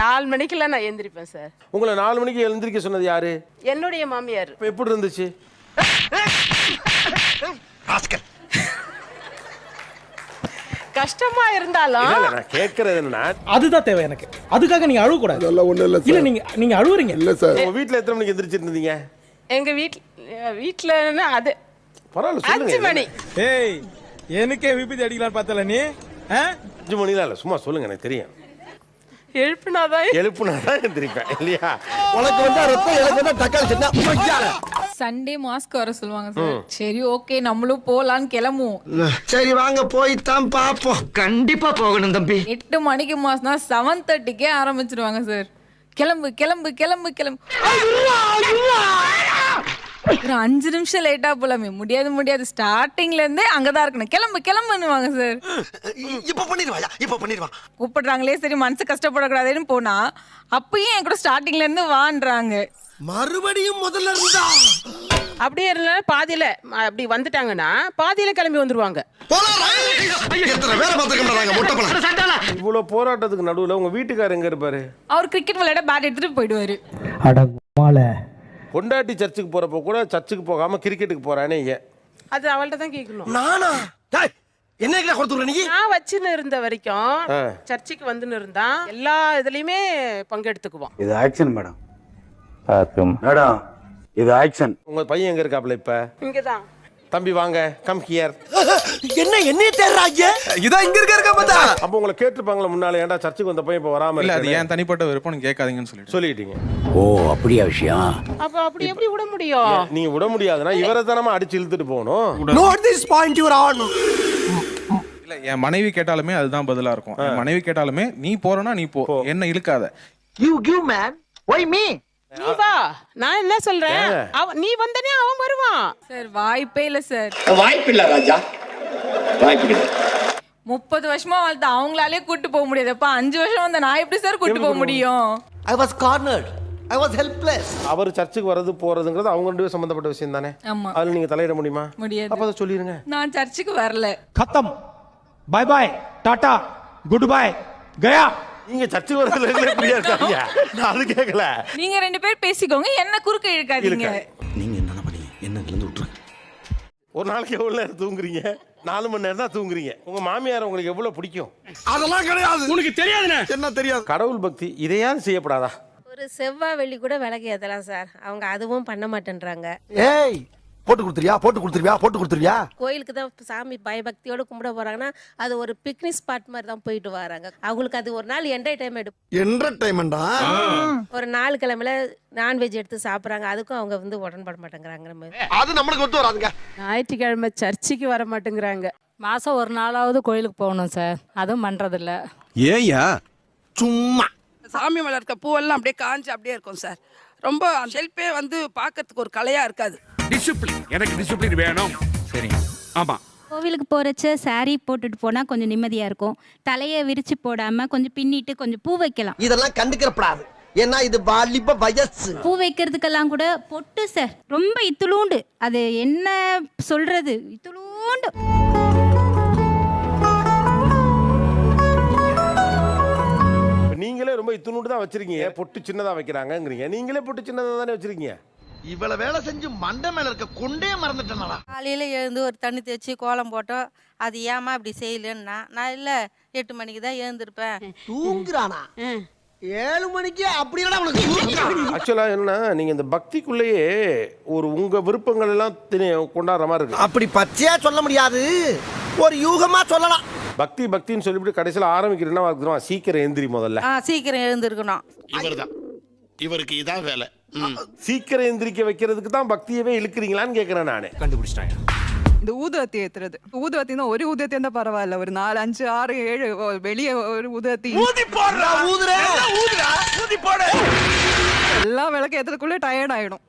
நாலு மணிக்கெல்லாம் நான் எந்திரிப்பேன் சார் உங்களை நாலு மணிக்கு எழுந்திருக்க சொன்னது யாரு? என்னுடைய மாமியார். இப்போ எப்படி இருந்துச்சு? கஷ்டமா இருந்தாலும் இல்ல, நான் கேட்கறது என்னன்னா அதுதான் தேவை எனக்கு. அதுக்காக நீங்க அழுவ கூடாது அதெல்லாம் ஒண்ணும் இல்ல இல்ல சார் நீங்க நீங்க அழுவுறீங்க. இல்ல சார் உங்க வீட்ல எத்தனை மணிக்கு எந்திரிச்சிருந்தீங்க எங்க வீட்ல வீட்டுலன்னா அது? பரவாயில்ல அஞ்சு சொல்லுங்க மணி. ஏய் எனக்கே விபத்து அடிக்கலாம் பார்த்தல நீ? அஞ்சு மணிலாம் இல்ல சும்மா சொல்லுங்க எனக்கு தெரியும். எழுப்பினாதான் எழுப்புனா தான் எந்திரிப்பேன் இல்லையா? உனக்கு வந்தா ரத்தம் எனக்கு வந்தா தக்காளி சட்னா. சண்டே மாஸ்க் வர சொல்லுவாங்க சார். சரி ஓகே நம்மளும் போலான்னு கிளம்புவோம். சரி வாங்க போய் தான் பாப்போம். கண்டிப்பா போகணும் தம்பி. எட்டு மணிக்கு மாஸ்னா செவன் தேர்ட்டிக்கே ஆரம்பிச்சிருவாங்க சார். கிளம்பு கிளம்பு கிளம்பு கிளம்பு. ஒரு அஞ்சு நிமிஷம் லேட்டா போலாமே. முடியாது முடியாது. ஸ்டார்டிங்ல இருந்தே அங்கதான் இருக்கணும். கிளம்பு கிளம்புன்னுவாங்க சார் இப்ப பண்ணிடுவாயா இப்ப பண்ணிடுவா. கூப்பிடுறாங்களே சரி மனசு கஷ்டப்படக்கூடாதுன்னு போனா அப்பயும் என் கூட ஸ்டார்டிங்ல இருந்து வான்றாங்க. மறுபடியும் முதல்ல இருந்தா? அப்படியே இருந்தாலும் பாதியில அப்படி வந்துட்டாங்கன்னா பாதியில கிளம்பி வந்துருவாங்க. எத்தனை பேரை பார்த்துக்கணும் நாங்க முட்டை பழம். இவ்வளவு போராட்டத்துக்கு நடுவுல உங்க வீட்டுக்காரர் எங்க இருப்பாரு? அவர் கிரிக்கெட் விளையாட பேட் எடுத்துட்டு போயிடுவாரு. அட மாலை. பொண்டாட்டி சர்ச்சுக்கு போறப்போ கூட சர்ச்சுக்கு போகாம கிரிக்கெட்டுக்கு போறானே ஏன் அது அவள்கிட்ட தான் கேட்கணும் நானா? டேய், என்ன கொடுத்துற நீ? நான் வச்சுன்னு இருந்த வரைக்கும். சர்ச்சுக்கு வந்துன்னு இருந்தா எல்லா இதுலயுமே பங்கெடுத்துக்குவோம் இது ஆக்ஷன் மேடம். பார்க்கும். மேடம் இது ஆக்ஷன். உங்க பையன் எங்க இருக்காப்ல இப்ப? இங்கதான். தம்பி வாங்க கம் ஹியர் என்ன என்னைய தேடுறாங்க? இதான் இங்க இருக்க இருக்க பார்த்தா. அப்போ உங்களை கேட்டிருப்பாங்களா முன்னால ஏன்டா சர்ச்சுக்கு வந்த பையன் இப்ப வராம இல்ல அது? ஏன் தனிப்பட்ட விருப்பம் கேட்காதீங்கன்னு சொல்லிட்டு சொல்லிட்டீங்க. ஓ அப்படியா விஷயம்? அப்ப அப்படி எப்படி விட முடியும்? நீங்க விட முடியாதுன்னா இவரை தானமா அடிச்சு இழுத்துட்டு போகணும்? Note this point your on இல்ல என் மனைவி கேட்டாலுமே அதுதான் பதிலா இருக்கும். என் மனைவி கேட்டாலுமே நீ போறனா நீ போ. என்ன இழுக்காத. You give man why me நீ வா. நான் என்ன சொல்றேன்? அவ நீ வந்தனே அவன் வருவான். சார் வாய்ப்பே இல்ல சார். வாய்ப்பு இல்ல ராஜா. வாய்ப்பு முப்பது வருஷமா வாழ்த்து அவங்களாலே கூட்டு போக முடியாதுப்பா அஞ்சு வருஷம் வந்த நான் எப்படி சார் கூட்டு போக முடியும்? I was cornered I was helpless அவர் சர்ச்சுக்கு வரது போறதுங்கிறது அவங்க ரெண்டு சம்பந்தப்பட்ட விஷயம் தானே? ஆமா. அதுல நீங்க தலையிட முடியுமா? முடியாது. அப்ப அதை சொல்லிருங்க. நான் சர்ச்சுக்கு வரல. கத்தம். Bye bye. Tata. Good bye. Gaya. நீங்க சர்ச்சுக்கு எங்களே ஃப்ரீயா இருக்காங்க? நான் அது கேட்கல நீங்க ரெண்டு பேர் பேசிக்கோங்க. என்ன குறுக்க இழுக்காதீங்க. இழுக்காது. நீங்க என்ன பண்ணீங்க? என்ன கலந்து விட்டுருங்க. ஒரு நாளைக்கு எவ்வளவு நேரம் தூங்குறீங்க? நாலு மணி நேரம் தான் தூங்குறீங்க. உங்க மாமியார் உங்களுக்கு எவ்வளவு பிடிக்கும்? அதெல்லாம் கிடையாது. உனக்கு தெரியாதுண்ணே. என்ன தெரியாது? கடவுள் பக்தி இதையாவது செய்யப்படாதா? ஒரு செவ்வாய் வெள்ளி கூட விளக்கு ஏத்தலாம் சார். அவங்க அதுவும் பண்ண மாட்டேன்றாங்க. ஏய் போட்டு கொடுத்துறியா போட்டு கொடுத்துருவியா? போட்டு கொடுத்துருவியா? கோயிலுக்கு தான் சாமி பயபக்தியோட கும்பிட போறாங்கன்னா அது ஒரு பிக்னிக் ஸ்பாட் மாதிரி தான் போயிட்டு வராங்க. அவங்களுக்கு அது ஒரு நாள் என்டர்டைன்மெண்ட் என்டர்டைன்மெண்டா ஒரு நாலு கிழமையில நான்வெஜ் எடுத்து சாப்பிட்றாங்க. அதுக்கும் அவங்க வந்து உடன்பட மாட்டேங்கிறாங்க அது நம்மளுக்கு ஒத்து வராதுங்க. ஞாயிற்றுக்கிழமை சர்ச்சுக்கு வர மாட்டேங்கிறாங்க. மாதம் ஒரு நாளாவது கோயிலுக்கு போகணும் சார். அதுவும் பண்ணுறதில்ல ஏயா சும்மா. சாமி மேல இருக்க பூவெல்லாம் அப்படியே காஞ்சு அப்படியே இருக்கும் சார். ரொம்ப ஷெல்ஃபே வந்து பார்க்கறதுக்கு ஒரு கலையா இருக்காது. டிசிப்ளின் எனக்கு டிசிப்ளின் வேணும். சரி ஆமா. கோவிலுக்கு போகிறச்ச saree போட்டுட்டு போனால் கொஞ்சம் நிம்மதியாக இருக்கும். தலையை விரிச்சு போடாமல் கொஞ்சம் பின்னிட்டு கொஞ்சம் பூ வைக்கலாம். இதெல்லாம் கண்டுக்கிறப்படாது. ஏன்னா இது வாலிப வயசு. பூ வைக்கிறதுக்கெல்லாம் கூட பொட்டு சார் ரொம்ப இத்துளூண்டு. அது என்ன சொல்கிறது இத்துளூண்டு. நீங்களே ரொம்ப இத்துணுட்டு தான் வச்சிருக்கீங்க. பொட்டு சின்னதா வைக்கிறாங்கங்கிறீங்க. நீங்களே பொட்டு சின்னதா தானே வச்சிருக்கீங்க? இவ்வளவு வேலை செஞ்சு மண்டை மேல இருக்க கொண்டே மறந்துட்டேனா காலையில எழுந்து ஒரு தண்ணி தேய்ச்சி கோலம் போட்டோம் அது ஏமா அப்படி செய்யலன்னா? நான் இல்ல எட்டு மணிக்கு தான் எழுந்திருப்பேன். தூங்குறானா? ஏழு மணிக்கு அப்படி. ஆக்சுவலா என்ன நீங்க இந்த பக்திக்குள்ளேயே ஒரு உங்க விருப்பங்கள் எல்லாம் திணி- கொண்டாடுற மாதிரி இருக்கு. அப்படி பச்சையா சொல்ல முடியாது. ஒரு யூகமா சொல்லலாம். பக்தி பக்தின்னு சொல்லிவிட்டு கடைசியில் ஆரம்பிக்கிறேன்னா சீக்கிரம் எந்திரி முதல்ல. சீக்கிரம் எழுந்திருக்கணும். இவர்தான். இவருக்கு இதான் வேலை. சீக்கிரம் எந்திரிக்க வைக்கிறதுக்கு தான் பக்தியவே இழுக்கிறீங்களான்னு கேட்கிறேன் நானு. இந்த ஊதுவத்தி ஏத்துறது. ஊதுவத்தினா ஒரு ஊதுவத்தி இருந்தா பரவாயில்ல. ஒரு நாலு அஞ்சு ஆறு ஏழு வெளியே ஒரு ஊதுவத்தி. எல்லா விளக்கு ஏத்துறதுக்குள்ள டயர்ட் ஆயிடும்.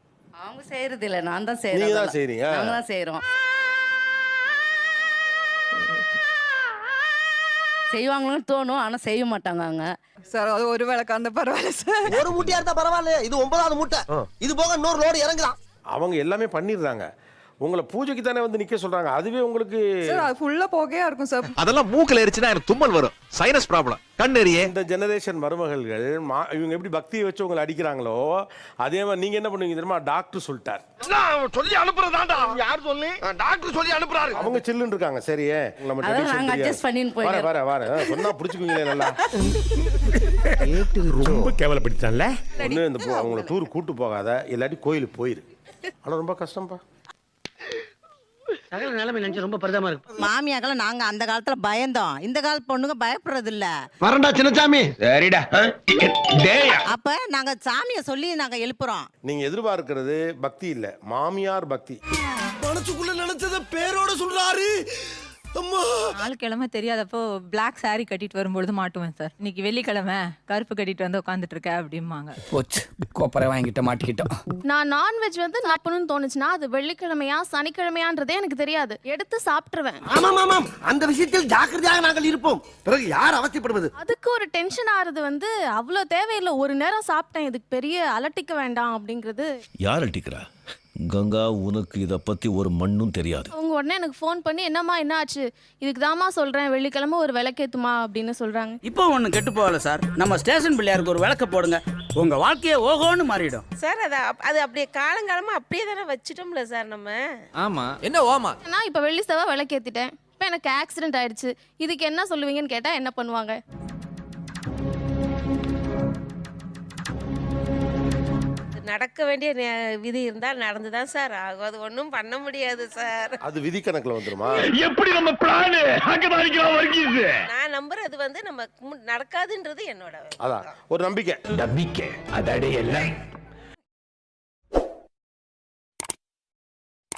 அவங்க செய்யறது இல்ல. நான் தான் நீங்க தான் செய்றீங்க? தான் செய்யறோம் செய்வாங்கன்னு தோணும். ஆனா செய்ய மாட்டாங்க சார் அது ஒரு விளக்கு அந்த பரவாயில்ல சார். ஒரு மூட்டையா இருந்தா பரவாயில்ல இது ஒன்பதாவது மூட்டை. இது போக இன்னொரு லோடு இறங்குறான் அவங்க எல்லாமே பண்ணிடுறாங்க. உங்களை பூஜைக்கு தானே வந்து நிக்க சொல்றாங்க. அதுவே உங்களுக்கு சார் அது ஃபுல்லா புகையா இருக்கும் சார் அதெல்லாம் மூக்கல எரிச்சுனா எனக்கு தும்மல் வரும். சைனஸ் ப்ராப்ளம் கண்ணெறியே. இந்த ஜெனரேஷன் மருமகள்கள் மா- இவங்க எப்படி பக்தியை வச்சு உங்களை அடிக்கிறாங்களோ அதே மாதிரி நீங்க என்ன பண்ணுவீங்க தெரியுமா? டாக்டர் சொல்லிட்டார். சொல்லி அனுப்புறதாண்டா யார் சொல்லி? டாக்டர் சொல்லி அனுப்புறாரு. அவங்க சில்லுன்னு இருக்காங்க. சரியே நம்ம அதான் tradition நாங்க தெரியாது. adjust பண்ணின்னு வர வர வர சொன்னா புடிச்சுக்குவீங்களே நல்லா. ரொம்ப கேவலப்படுத்தான்ல ஒண்ணு இந்த போ- அவங்கள டூர் கூட்டு போகாத. இல்லாட்டி கோயிலுக்கு போயிரு. ஆனா ரொம்ப கஷ்டம்ப்பா சகல நிலைமை நினைச்சு ரொம்ப பரிதமா இருக்கு. மாமியாக்கெல்லாம் நாங்க அந்த காலத்துல பயந்தோம். இந்த கால பொண்ணுங்க பயப்படுறது இல்ல வரண்டா சின்னசாமி சரிடா. டேய். அப்ப நாங்க சாமிய சொல்லி நாங்க எழுப்புறோம். நீங்க எதிர்பார்க்கிறது பக்தி இல்ல. மாமியார் பக்தி. மனசுக்குள்ள நினைச்சத பேரோட சொல்றாரு. அம்மா. நாலு கிழமை தெரியாதப்போ Black saree கட்டிட்டு வரும்பொழுது மாட்டுவேன் சார் இன்னைக்கு வெள்ளிக்கிழமை கருப்பு கட்டிட்டு வந்து உட்காந்துட்டு இருக்க அப்படிம்பாங்க. போச்சு. கோப்பரை வாங்கிட்ட மாட்டிக்கிட்டோம். நான் நான்வெஜ் வந்து சாப்பிடணும்னு தோணுச்சுன்னா அது வெள்ளிக்கிழமையா சனிக்கிழமையான்றதே எனக்கு தெரியாது. எடுத்து சாப்பிட்டுருவேன். ஆமாம் ஆமாம் அந்த விஷயத்தில் ஜாக்கிரதையாக நாங்கள் இருப்போம். பிறகு யார் அவசியப்படுவது? அதுக்கு ஒரு டென்ஷன் ஆறது வந்து அவ்வளோ தேவையில்லை. ஒரு நேரம் சாப்பிட்டேன். இதுக்கு பெரிய அலட்டிக்க வேண்டாம் அப்படிங்கிறது. யார் அடிக்கிறா கங்கா உனக்கு இத பத்தி ஒரு மண்ணும் தெரியாது. அவங்க உடனே எனக்கு ஃபோன் பண்ணி என்னம்மா என்ன ஆச்சு இதுக்கு தாம்மா சொல்கிறேன் வெள்ளிக்கிழமை ஒரு விளக்கேத்துமா? அப்படின்னு சொல்கிறாங்க இப்போ ஒண்ணு கெட்டு போகல சார். நம்ம ஸ்டேஷன் பிள்ளையாருக்கு ஒரு விளக்க போடுங்க. உங்க வாழ்க்கையே ஓஹோன்னு மாறிடும். சார் அது அது அப்படியே காலங்காலமா அப்படியே தானே வச்சுட்டோம்ல சார் நம்ம? ஆமா. என்ன ஓமா? நான் இப்போ வெள்ளி செவ்வாய் விளக்கேத்திட்டேன். இப்போ எனக்கு ஆக்சிடென்ட் ஆயிடுச்சு. இதுக்கு என்ன சொல்லுவீங்கன்னு கேட்டால் என்ன பண்ணுவாங்க? நடக்க வேண்டிய நே- விதி இருந்தால் நடந்துதான் சார். ஆகும். அது ஒன்றும் பண்ண முடியாது சார். அது விதி கணக்குல வந்துருமா? எப்படி நம்ம பிளான்? அங்கதான் நிக்கிறோம் வர்க்கீஸ் நான் நம்புறது வந்து நம்ம மு- நடக்காதுன்றது என்னோட அதான். ஒரு நம்பிக்கை. நம்பிக்கை. அதடே எல்லாம்